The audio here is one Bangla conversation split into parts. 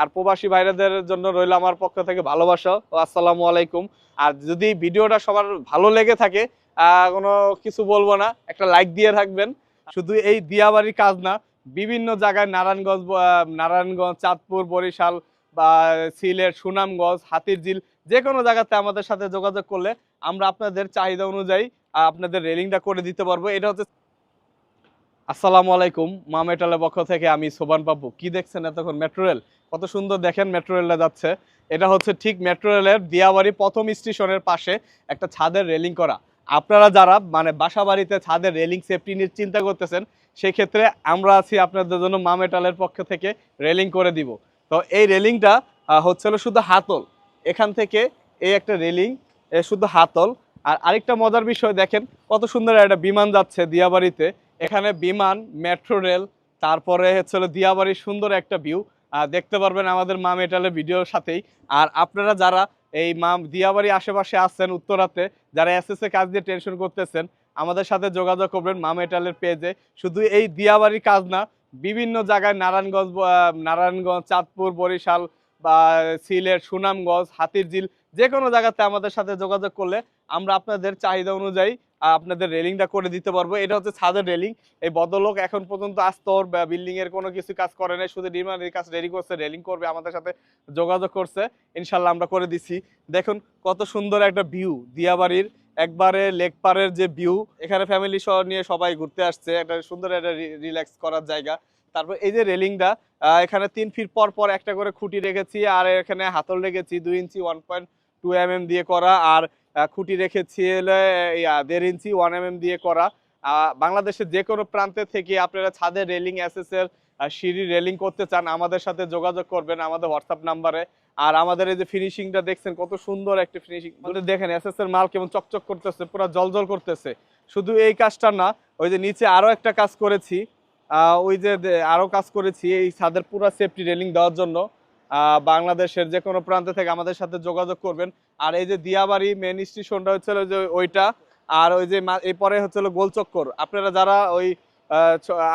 আর প্রবাসী ভাইরাদের জন্য রইল আমার পক্ষ থেকে ভালোবাসা। ও আসসালামু আলাইকুম। আর যদি ভিডিওটা সবার ভালো লেগে থাকে কোনো কিছু বলব না, একটা লাইক দিয়ে থাকবেন শুধু এই দিয়াবাড়ির কাজ না, বিভিন্ন জায়গায় নারায়ণগঞ্জ নারায়ণগঞ্জ, চাঁদপুর, বরিশাল বা সিলেট, সুনামগঞ্জ, হাতিরঝিল, যে কোনো জায়গাতে আমাদের সাথে যোগাযোগ করলে আমরা আপনাদের চাহিদা অনুযায়ী আপনাদের রেলিংটা করে দিতে পারব। এটা হচ্ছে আসসালামু আলাইকুম, মা মেটালের পক্ষ থেকে আমি সোবান পাপ্পু কি দেখছেন এতক্ষণ? Metro rail? কত সুন্দর দেখেন মেট্রো রেলটা যাচ্ছে। এটা হচ্ছে ঠিক মেট্রো রেলের দিয়াবাড়ি প্রথম স্টেশনের পাশে একটা ছাদের রেলিং করা। আপনারা যারা মানে বাসা বাড়িতে ছাদের রেলিং সেফটি নিয়ে চিন্তা করতেছেন সেই ক্ষেত্রে আমরা আছি আপনাদের জন্য মা মেটালের পক্ষ থেকে রেলিং করে দিব। তো এই রেলিংটা হচ্ছে হলো শুধু হাতল। এখান থেকে এই একটা রেলিং শুধু হাতল। আর আরেকটা মজার বিষয় দেখেন, কত সুন্দর একটা বিমান যাচ্ছে দিয়াবাড়িতে। এখানে বিমান, মেট্রো রেল, তারপরে হচ্ছে দিয়াবাড়ির সুন্দর একটা ভিউ দেখতে পারবেন আমাদের মা মেটালের ভিডিওর সাথেই। আর আপনারা যারা এই মা দিয়াবাড়ি আশেপাশে আছেন উত্তরাতে, যারা এসএসএ কাজ দিয়ে টেনশন করতেছেন, আমাদের সাথে যোগাযোগ করবেন মা মেটালের পেজে শুধু এই দিয়াবাড়ির কাজ না, বিভিন্ন জায়গায় নারায়ণগঞ্জ নারায়ণগঞ্জ, চাঁদপুর, বরিশাল বা সিলেট, সুনামগঞ্জ, হাতিরঝিল যে কোনো জায়গাতে আমাদের সাথে যোগাযোগ করলে আমরা আপনাদের চাহিদা অনুযায়ী আপনাদের রেলিংটা করে দিতে পারব। এটা হচ্ছে ছাদের রেলিং এই বদলোক এখন পর্যন্ত আস্তর বা বিল্ডিং এর কোনো কিছু কাজ করে নাই। শুধু নির্মাণের কাজ রেডি করছে রেলিং করবে, আমাদের সাথে যোগাযোগ করছে। ইনশাল্লাহ আমরা করে দিছি। দেখুন, কত সুন্দর একটা ভিউ দিয়াবাড়ির, একবারে লেক পারের যে ভিউ এখানে ফ্যামিলি সহ নিয়ে সবাই ঘুরতে আসছে। একটা সুন্দর একটা রিল্যাক্স করার জায়গা। তারপর এই যে রেলিংটা এখানে তিন ফিট পর পর একটা করে খুঁটি রেখেছি, আর এখানে হাতল রেখেছি, দুই inch one point two M M দিয়ে করা আর খুঁটি রেখেছি দেড় ইঞ্চি ওয়ান এম এম দিয়ে করা। বাংলাদেশের যে কোনো প্রান্তে থেকে আপনারা ছাদের রেলিং আহ, সিঁড়ি রেলিং করতে চান আমাদের সাথে যোগাযোগ করবেন আমাদের হোয়াটসঅ্যাপ নাম্বারে আর আমাদের এই যে ফিনিশিংটা দেখছেন কত সুন্দর একটা ফিনিশিং দেখেন এসএস এর মাল কেমন চকচক করতেছে পুরো জলজল করতেছে। শুধু এই কাজটা না ওই যে নিচে আরও একটা কাজ করেছি ওই যে আরও কাজ করেছি এই ছাদের পুরো সেফটি রেলিং দেওয়ার জন্য। বাংলাদেশের যে কোনো প্রান্ত থেকে আমাদের সাথে যোগাযোগ করবেন। আর এই যে দিয়াবাড়ি মেন স্টেশনটা হচ্ছে হলো যে ওইটা, আর ওই যে এরপরে হচ্ছিল গোলচক্কর। আপনারা যারা ওই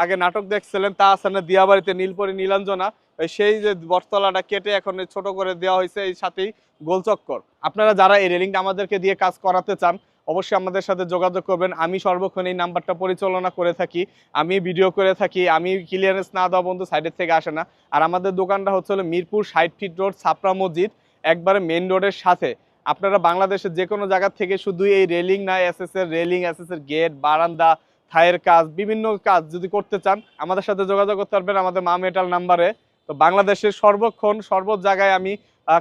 আগে নাটক দেখছিলেন, তা না দিয়াবাড়িতে নীলপরি নীলাঞ্জনা। সেই যে বটতলাটা কেটে এখন ছোট করে দেওয়া হয়েছে এই সাথেই গোলচক্কর। আপনারা যারা এই রেলিংটা আমাদেরকে দিয়ে কাজ করাতে চান অবশ্যই আমাদের সাথে যোগাযোগ করবেন। আমি সর্বক্ষণ এই নাম্বারটা পরিচালনা করে থাকি। আমি ভিডিও করে থাকি। আমি ক্লিয়ারেন্স না দেওয়া বন্ধু সাইডের থেকে আসে না। আর আমাদের দোকানটা হচ্ছে হলো মিরপুর ষাট ফিট রোড ছাপড়া মসজিদ, একবারে মেন রোডের সাথে। আপনারা বাংলাদেশের যে কোনো জায়গা থেকে শুধু এই রেলিং না এসএস এর রেলিং এসএস এর গেট বারান্দা থায়ের কাজ, বিভিন্ন কাজ যদি করতে চান, আমাদের সাথে যোগাযোগ করতে পারবেন আমাদের মা মেটাল নাম্বারে তো বাংলাদেশের সর্বক্ষণ সর্ব জায়গায় আমি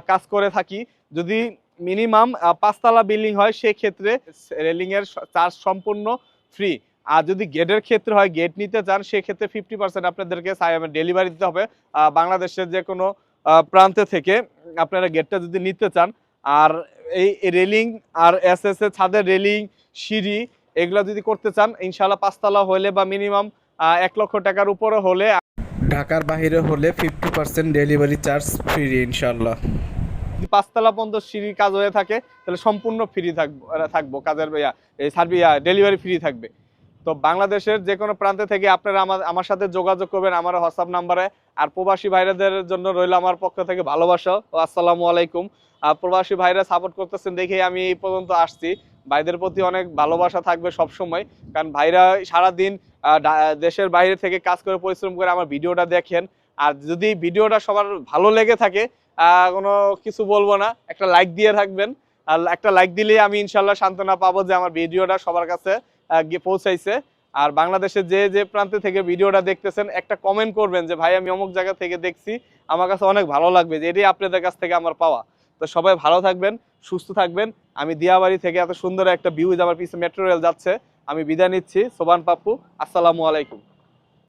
কাজ করে থাকি। যদি মিনিমাম পাঁচতলা বিল্ডিং হয়, সেক্ষেত্রে রেলিং এর চার্জ সম্পূর্ণ ফ্রি আর যদি গেটের ক্ষেত্রে হয় গেট নিতে চান, সেক্ষেত্রে ফিফটি পার্সেন্ট আপনাদেরকে ডেলিভারি দিতে হবে। বাংলাদেশের যে কোনো প্রান্তে থেকে আপনারা গেটটা যদি নিতে চান, আর এই রেলিং আর এস এস এ ছাদের রেলিং, সিঁড়ি এগুলো যদি করতে চান ইনশাল্লাহ পাঁচতলা হলে বা মিনিমাম এক লক্ষ টাকার উপরে হলে ঢাকার বাইরে হলে fifty percent delivery charge free ইনশাল্লাহ পাঁচতলা পর্যন্ত সিঁড়ির কাজ হয়ে থাকে, তাহলে সম্পূর্ণ ফ্রি থাকব থাকব। কাজের সার্ভি ডেলিভারি ফ্রি থাকবে। তো বাংলাদেশের যে কোনো প্রান্তে থেকে আপনারা আমার আমার সাথে যোগাযোগ করবেন আমার হোয়াটসঅ্যাপ নাম্বারে আর প্রবাসী ভাইরাদের জন্য রইল আমার পক্ষ থেকে ভালোবাসা। ও আসসালামু আলাইকুম। আর প্রবাসী ভাইরা সাপোর্ট করতেছেন দেখেই আমি এই পর্যন্ত আসছি। ভাইদের প্রতি অনেক ভালোবাসা থাকবে সব সময় কারণ ভাইরা সারাদিন দেশের বাইরে থেকে কাজ করে, পরিশ্রম করে আমার ভিডিওটা দেখেন। আর যদি ভিডিওটা সবার ভালো লেগে থাকে কোনো কিছু বলব না। একটা লাইক দিয়ে থাকবেন। আর একটা লাইক দিলেই আমি ইনশাল্লাহ সান্ত্বনা পাবো যে আমার ভিডিওটা সবার কাছে পৌঁছাইছে। আর বাংলাদেশের যে যে প্রান্তে থেকে ভিডিওটা দেখতেছেন, একটা কমেন্ট করবেন যে, ভাই, আমি অমুক জায়গা থেকে দেখছি, আমার কাছে অনেক ভালো লাগবে যে, এটাই আপনাদের কাছ থেকে আমার পাওয়া। তো সবাই ভালো থাকবেন, সুস্থ থাকবেন। আমি দিয়াবাড়ি থেকে এত সুন্দর একটা ভিউ আমার পিছনে মেট্রো রেল যাচ্ছে। আমি বিদায় নিচ্ছি। সোবান পাপ্পু, আসসালামু আলাইকুম।